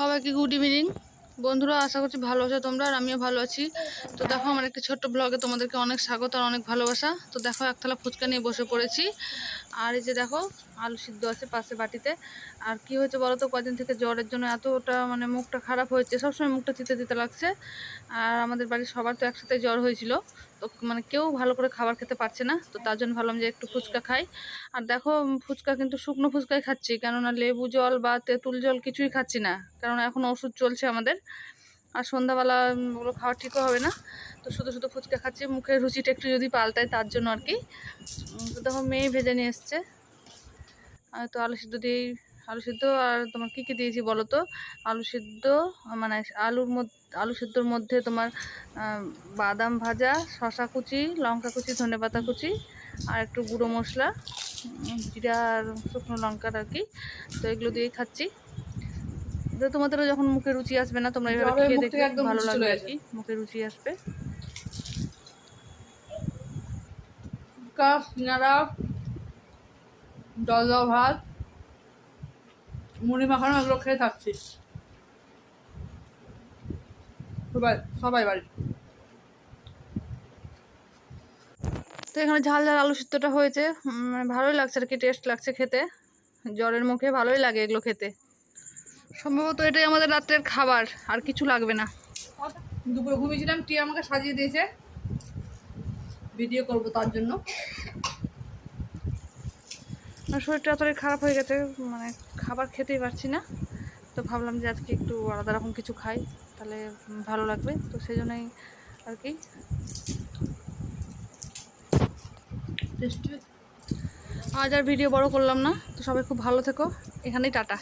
সবাইকে good evening বন্ধুরা, আশা করছি ভালো আছো তোমরা আর আমিও ভালো আছি। তো দেখো, আমার একটি ছোট্ট ব্লগে তোমাদেরকে অনেক স্বাগত আর অনেক ভালোবাসা। তো দেখো, একতলা ফুচকা নিয়ে বসে পড়েছি। আর এই যে দেখো, আলু সিদ্ধ আছে পাশে বাটিতে। আর কি হয়েছে বলো তো কদিন থেকে জ্বরের জন্য এতটা মানে মুখটা খারাপ হয়েছে, সবসময় মুখটা তিতে তিতে লাগছে। আর আমাদের বাড়ির সবার তো একসাথে জ্বর হয়েছিল, তো মানে কেউ ভালো করে খাবার খেতে পারছে না, তো তার জন্য ভাবলাম যে একটু ফুচকা খাই। আর দেখো, ফুচকা কিন্তু শুকনো ফুচকাই খাচ্ছি, কেননা লেবু জল বা তেঁতুল জল কিছুই খাচ্ছি না, কেননা এখন ওষুধ চলছে আমাদের। আর সন্ধ্যাবেলা ওগুলো খাওয়া ঠিকও হবে না। তো শুধু শুধু ফুচকা খাচ্ছি, মুখের রুচিটা একটু যদি পাল্টায় তার জন্য আর কি। তো দেখো, মেয়ে ভেজে নিয়ে এসছে। তো আলু সিদ্ধ দিয়েই, আলু সিদ্ধ আর তোমার কী কী দিয়েছি বলো তো? আলু সিদ্ধ মানে আলুর মধ্যে আলু সিদ্ধর মধ্যে তোমার বাদাম ভাজা শশা কুচি, লঙ্কা কুচি, ধনে পাতা কুচি আর একটু গুঁড়ো মশলা জিরা আর শুকনো লঙ্কার আর কি। তো এগুলো দিয়েই খাচ্ছি। তোমাদেরও যখন মুখে রুচি আসবে না তোমরা এভাবে খেয়ে দেখবে ভালো লাগবে আর কি। মুখে রুচি আসবে। কাপ সিঙ্গারা জল ভাত মুড়ি মাখানো এগুলো খেয়ে থাকছি। সবাই সবাই বাড়ি। তো এখানে ঝাল ঝাল আলু সিদ্ধটা হয়েছে। মানে ভালোই লাগছে আর কি টেস্ট লাগছে খেতে। জ্বরের মুখে ভালোই লাগে এগুলো খেতে। সম্ভবত এটাই আমাদের রাত্রের খাবার আর কিছু লাগবে না। দুপুরে ঘুমিয়েছিলাম টিয়া আমাকে সাজিয়ে দিয়েছে। ভিডিও করব তার জন্য। আমার শরীরটা এতটাই খারাপ হয়ে গেছে মানে খাবার খেতেই পারছি না। তো ভাবলাম যে আজকে একটু আলাদা রকম কিছু খাই তাহলে ভালো লাগবে। তো সেই জন্যই আর কি। আজ আর ভিডিও বড় করলাম না। তো সবাই খুব ভালো থেকো। এখানেই টাটা।